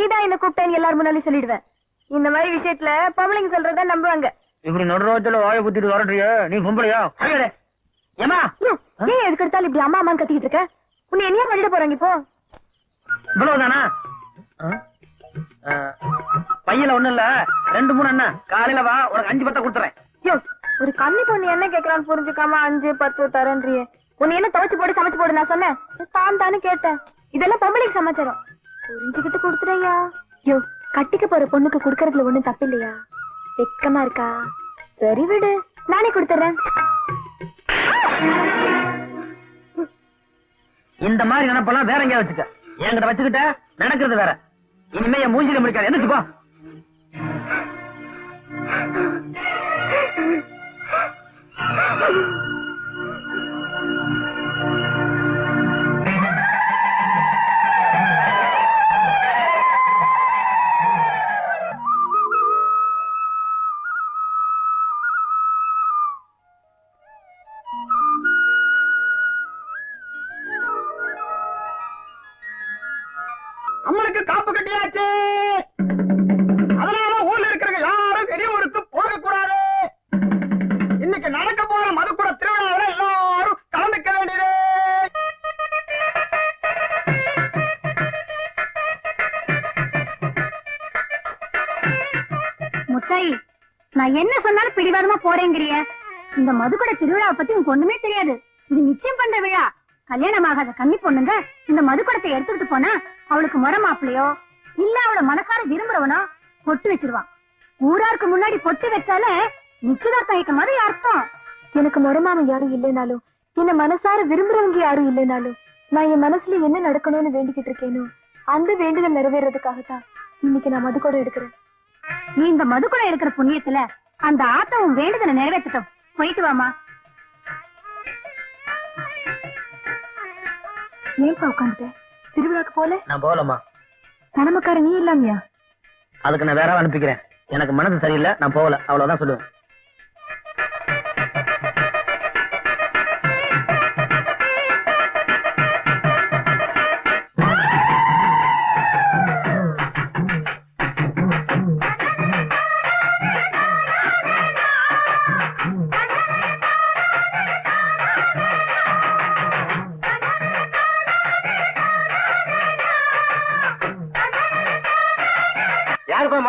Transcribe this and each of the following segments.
நீதான் என்ன கூப்பிட்டேன்னு எல்லாரும் முன்னாடி சொல்லிடுவேன். இந்த மாதிரி விஷயத்துல பொம்பளைங்க சொல்றதா நம்புவாங்க. இப்படி நடுரோத்துல வாயை குத்திட்டு வரட்டிய நீ பொம்பளையா ஐயோ, ஏன் எதுக்கு எடுத்தாலும் இப்படி அம்மா அம்மான்னு கத்திக்கிட்டு இருக்க? உன்னை என்னையா பண்ணிட்டு போறாங்க இப்போ? இவ்வளவுதானா? பையில ஒண்ணும் இல்ல. ரெண்டு மூணு என்ன காலையில வா உனக்கு அஞ்சு பத்த கொடுத்துறேன். ஒரு கன்னி பொண்ணு என்ன கேக்குறான்னு புரிஞ்சுக்காம அஞ்சு பத்து தரேன்றியே. உன்னை என்ன துவைச்சு போடு சமைச்சு போடு நான் சொன்னேன். தான் தானே கேட்டேன். இதெல்லாம் பொம்பளைக்கு சமாச்சாரம். புரிஞ்சுக்கிட்டு கொடுத்துறையா ஐயோ கட்டிக்க போற பொண்ணுக்கு குடுக்கறதுல ஒண்ணும் தப்பு இல்லையா வெக்கமா இருக்கா? சரி விடு நானே கொடுத்துறேன் இந்த மாதிரி நினைப்பெல்லாம் வேற எங்கேயா வச்சுக்க. என்கிட்ட வச்சுக்கிட்ட நடக்கிறது வேற. இனிமே என் மூஞ்சில முடிக்காது. எந்திரிச்சு போ காப்பு கட்டியாச்சு. அதனால ஊர்ல இருக்கிறவங்க யாரும் வெளியூருக்கு போக கூடாது இன்னைக்கு நடக்க போற மதுக்குட திருவிழாவில எல்லாரும் கலந்துக்க வேண்டியது. முத்தாயி நான் என்ன சொன்னாலும் பிடிவாதமா போறேங்கிறிய. இந்த மதுக்கடை திருவிழாவை பத்தி உனக்கு ஒண்ணுமே தெரியாது. இது நிச்சயம் பண்ற விழா. கல்யாணம் ஆகாத கன்னி பொண்ணுங்க இந்த மதுக்கடத்தை எடுத்துக்கிட்டு போனா அவளுக்கு முறை இல்ல அவள மனசார விரும்புறவனோ பொட்டு வச்சிருவான் ஊராருக்கு முன்னாடி பொட்டு வச்சாலே நிச்சயதார்த்தம் ஆயிட்ட மாதிரி அர்த்தம். எனக்கு முறமாம யாரும் இல்லைனாலும் என்ன மனசார விரும்புறவங்க யாரும் இல்லைனாலும் நான் என் மனசுல என்ன நடக்கணும்னு வேண்டிக்கிட்டு இருக்கேனோ அந்த வேண்டுதல் நிறைவேறதுக்காகத்தான் இன்னைக்கு நான் மதுக்கோடை எடுக்கிறேன். நீ இந்த மதுக்குள்ள இருக்கிற புண்ணியத்துல அந்த ஆத்தவும் வேண்டுதலை நிறைவேற்றட்டும். போயிட்டு வாமா ஏன்பா உட்காந்துட்ட? திருவிழாக்கு போல? நான் போகலம்மா. கடமைக்கார நீ இல்லாமையா? அதுக்கு நான் வேற அனுப்பிக்கிறேன். எனக்கு மனசு சரியில்லை நான் போகல. அவ்வளவுதான் சொல்லுவேன்.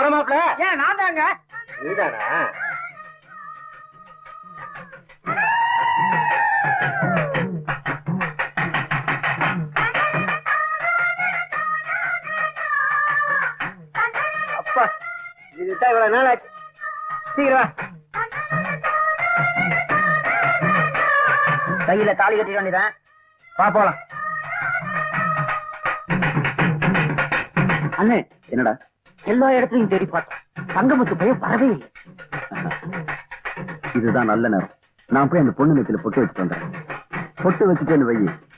மரமாப்ல ஏன் நான் தாங்க. நீதானா? அப்பா இதுதான் இவ்வளவு நாள் ஆச்சு சீக்கிரம். கையில தாலி கட்டிட வேண்டியதான் வா போலாம். அண்ணே என்னடா? எல்லா இடத்துலயும் தேடி பார்த்தேன். தங்கமுத்து பையன் வரவே இல்லை. இதுதான் நல்ல நேரம். நான் போய் அந்த பொண்ணு நெத்தில பொட்டு வச்சுட்டு வந்துடுறேன். பொட்டு வச்சுட்டேன்னு வை.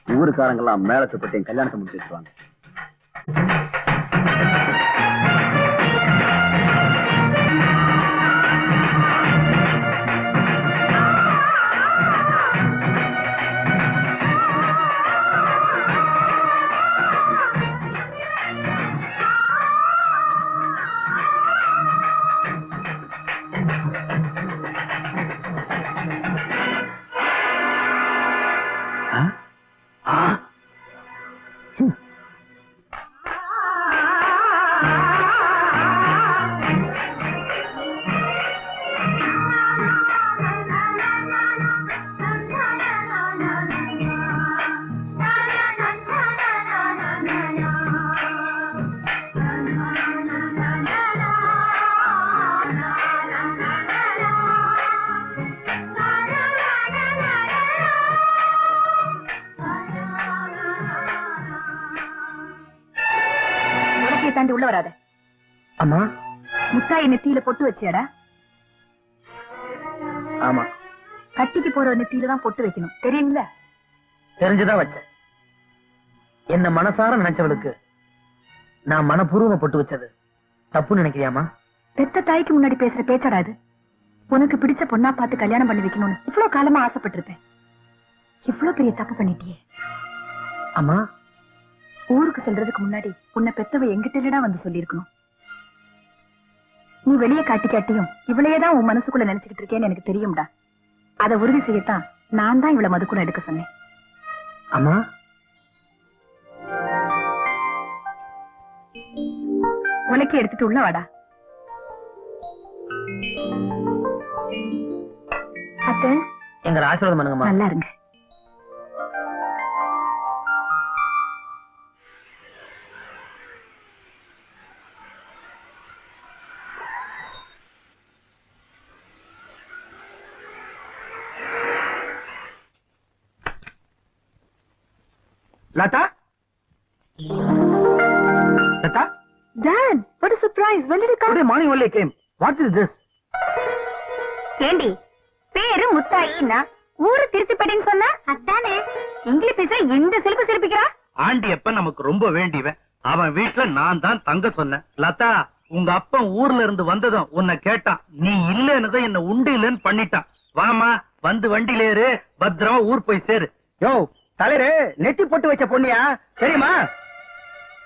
ஊருக்காரங்கெல்லாம் மேலத்தை பட்டு என் கல்யாணத்தை முடிச்சு வச்சுருவாங்க. தாண்டி உள்ள வராத. அம்மா? முத்தாய் நெத்தியில பொட்டு வச்சியாடா. ஆமா. கட்டிக்கு போற நெத்தியில தான் பொட்டு வைக்கணும். தெரியுங்கள தெரிஞ்சுதான் வச்சேன். என்ன மனசார நினைச்சவளுக்கு நான் மனப்பூர்வமா பொட்டு வச்சது தப்பு நினைக்கிறியாமா பெத்த தாய்க்கு முன்னாடி பேசுற பேச்சாடா இது. உனக்கு பிடிச்ச பொண்ணா பார்த்து கல்யாணம் பண்ணி வைக்கணும்னு இவ்வளவு காலமா ஆசைப்பட்டிருப்பேன். இவ்வளவு பெரிய தப்பு பண்ணிட்டியே. அம்மா ஊருக்கு செல்றதுக்கு முன்னாடி உன்னை பெத்தவ எங்கிட்ட இல்லடா வந்து சொல்லியிருக்கணும். நீ வெளியே காட்டி காட்டியும் இவளையே தான் உன் மனசுக்குள்ள நினைச்சுக்கிட்டு இருக்கேன்னு எனக்கு தெரியும்டா. அதை உறுதி செய்யத்தான் நான் தான் இவளை மதுக்குள்ள எடுக்க சொன்னேன். அம்மா? உனக்கே எடுத்துட்டு உள்ள வாடா. அத்தை? எங்களை ஆசீர்வாதம் பண்ணுங்கம்மா. நல்லா இருங்க. Latha Latha dad what surprise when did you come morning only came what is this ஏண்டி பேரு முத்தாயின்னா ஊரு திருச்சிப்படின்னு சொன்னா? அதானே. இங்கிலீஷ் பேச இந்த சிரிப்பு சிரிப்பிக்கிறா ஆண்டி அப்ப நமக்கு ரொம்ப வேண்டியவன். அவன் வீட்டுல நான் தான் தங்க சொன்னேன். லதா உங்க அப்பன் ஊர்ல இருந்து வந்ததும் உன்னை கேட்டான். நீ இல்லன்னு என்ன உண்டு இல்லன்னு பண்ணிட்டான். வாமா வந்து வண்டியில ஏறு பத்திரமா ஊர் போய் சேரு. யோ தலைரு நெத்தி பொட்டு வச்ச பொண்ணியா? தெரியுமா?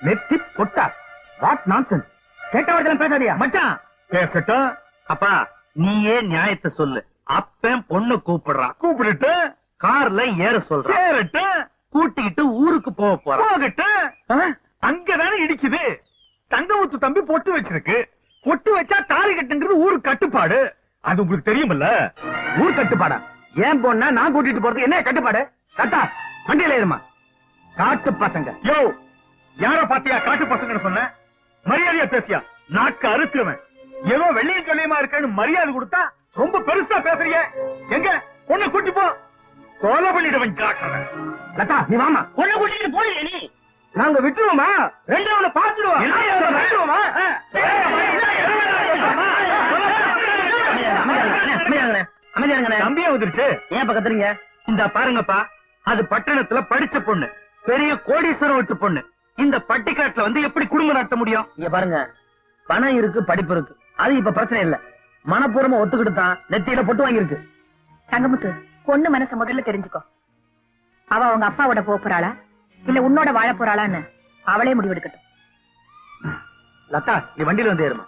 நெத்தி பொட்டா. வாட் நான்சென்ஸ் கேட்ட வார்த்தை பேசாதியா மச்சான். பேசட்டும். அப்பா நீயே நியாயத்தை சொல்லு. அப்பன் பொண்ணு கூப்பிடுறான். கூப்பிடுட்டு கார்ல ஏற சொல்றான். ஏறட்டு? கூட்டிக்கிட்டு ஊருக்கு போக போறான். போகட்டு? அங்கதானே இடிக்குது. தங்கமுத்து தம்பி பொட்டு வச்சிருக்கு. பொட்டு வச்சா தாலி கட்டுங்கிறது கட்டுப்பாடு. அது உங்களுக்கு தெரியுமில்ல? ஊர் கட்டுப்பாடா? ஏன் பொண்ணா நான் கூட்டிட்டு போறது என்ன கட்டுப்பாடு? கட்டா. வண்டியில ஏறுமா. காட்டு பசங்க. யோ யார பாத்தியா காட்டு பசங்கன்னு சொன்ன? மரியாதையா பேசியா? நாக்கு அறுத்துருவேன் ஏதோ வெள்ளியும் சொல்லியமா இருக்கேன்னு மரியாதை கொடுத்தா ரொம்ப பெருசா பேசுறீங்க எங்க? பொண்ணை கூட்டி போ. கொலை பண்ணிடுவன் ஜாக்கிரதை. லதா நீ வாமா பொண்ணை கூட்டிட்டு போய் நீ. நாங்க விட்டுருவோமா? ரெண்டாவது பாத்துடுவோம் என்ன விட்டுருவோமா? தம்பியா வந்துருச்சு. ஏன் பக்கத்துறீங்க இந்த பாருங்கப்பா. அது பட்டணத்துல படிச்ச பொண்ணு பெரிய கோடீஸ்வரம் விட்டு பொண்ணு. இந்த பட்டிக்காட்டுல வந்து எப்படி குடும்பம் நடத்த முடியும்? இங்க பாருங்க. பணம் இருக்கு படிப்பு இருக்கு. அது இப்ப பிரச்சனை இல்ல. மனப்பூர்வமா ஒத்துக்கிட்டு தான் நெத்தியில பொட்டு வாங்கியிருக்கு. தங்கமுத்து பொண்ணு மனச முதல்ல தெரிஞ்சுக்கோ. அவ அவங்க அப்பாவோட போக போறாளா இல்ல உன்னோட வாழ போறாளான்னு அவளே முடிவெடுக்கட்டும். லதா நீ வண்டியில வந்து ஏறுமா.